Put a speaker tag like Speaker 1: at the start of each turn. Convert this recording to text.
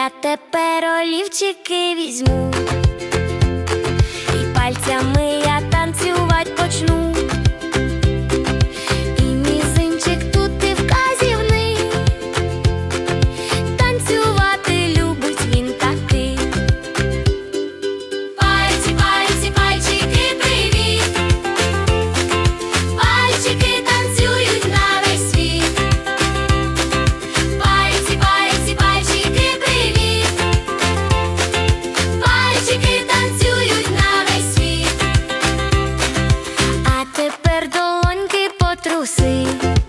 Speaker 1: Я тепер олівчики візьму. see.